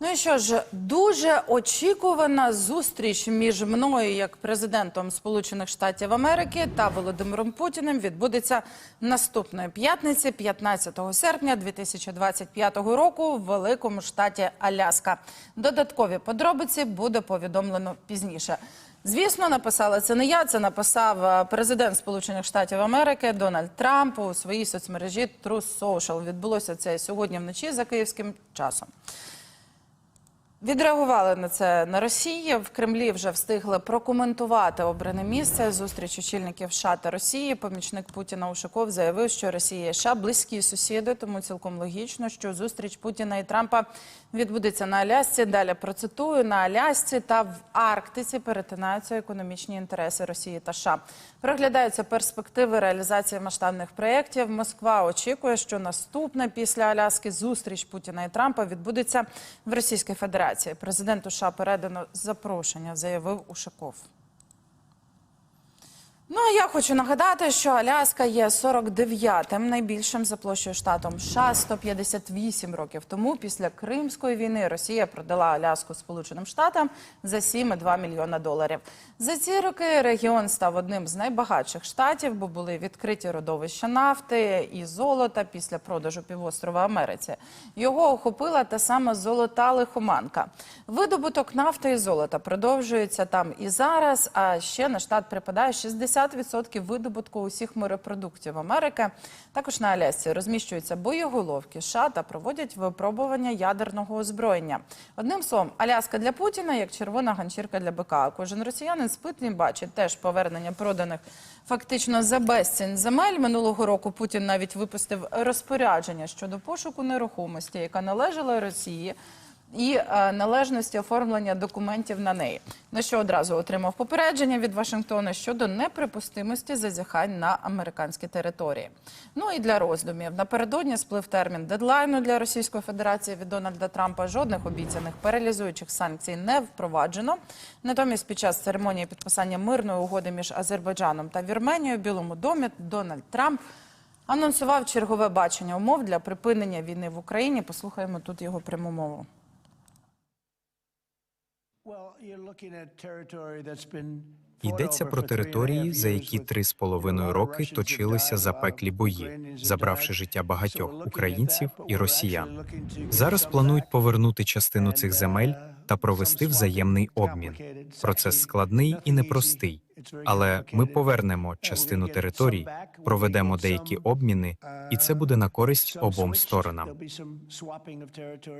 Ну і що ж, дуже очікувана зустріч між мною як президентом Сполучених Штатів Америки та Володимиром Путіним відбудеться наступної п'ятниці, 15 серпня 2025 року в великому штаті Аляска. Додаткові подробиці буде повідомлено пізніше. Звісно, написала це не я. Це написав е, президент Сполучених Штатів Америки Дональд Трамп у своїй соцмережі Truth Social. Відбулося це сьогодні вночі за київським часом. Відреагували на це на Росії. В Кремлі вже встигли прокоментувати обране місце. Зустріч очільників США та Росії. Помічник Путіна Ушаков заявив, що Росія і США близькі сусіди, тому цілком логічно, що зустріч Путіна і Трампа відбудеться на Алясці. Далі процитую на Алясці та в Арктиці перетинаються економічні інтереси Росії та США. Проглядаються перспективи реалізації масштабних проєктів. Москва очікує, що наступна після Аляски зустріч Путіна і Трампа відбудеться в Російській Федерації. Президенту США передано запрошення, заявив Ушаков. Ну а я хочу нагадати, що Аляска є 49-м найбільшим за площею штатом США 158 років тому. Після Кримської війни Росія продала Аляску Сполученим Штатам за 7,2 мільйона доларів. За ці роки регіон став одним з найбагатших штатів, бо були відкриті родовища нафти і золота після продажу півострова Америці. Його охопила та сама золота лихоманка. Видобуток нафти і золота продовжується там і зараз. А ще на штат припадає 60 50% видобутку усіх морепродуктів Америки. Також на Алясці розміщуються боєголовки США та проводять випробування ядерного озброєння. Одним словом, Аляска для Путіна як червона ганчірка для БК. Кожен росіянин спитний бачить теж повернення проданих фактично за безцінь земель. Минулого року Путін навіть випустив розпорядження щодо пошуку нерухомості, яка належала Росії і е, належності оформлення документів на неї. На що одразу отримав попередження від Вашингтона щодо неприпустимості зазіхань на американські території. Ну і для роздумів напередодні сплив термін дедлайну для Російської Федерації від Дональда Трампа. Жодних обіцяних паралізуючих санкцій не впроваджено. Натомість, під час церемонії підписання мирної угоди між Азербайджаном та Вірменією, Білому домі Дональд Трамп. Анонсував чергове бачення умов для припинення війни в Україні. Послухаємо тут його пряму мову. Йдеться про території, за які три з половиною роки точилися запеклі бої, забравши життя багатьох українців і росіян. Зараз планують повернути частину цих земель та провести взаємний обмін. Процес складний і непростий, але ми повернемо частину територій, проведемо деякі обміни, і це буде на користь обом сторонам.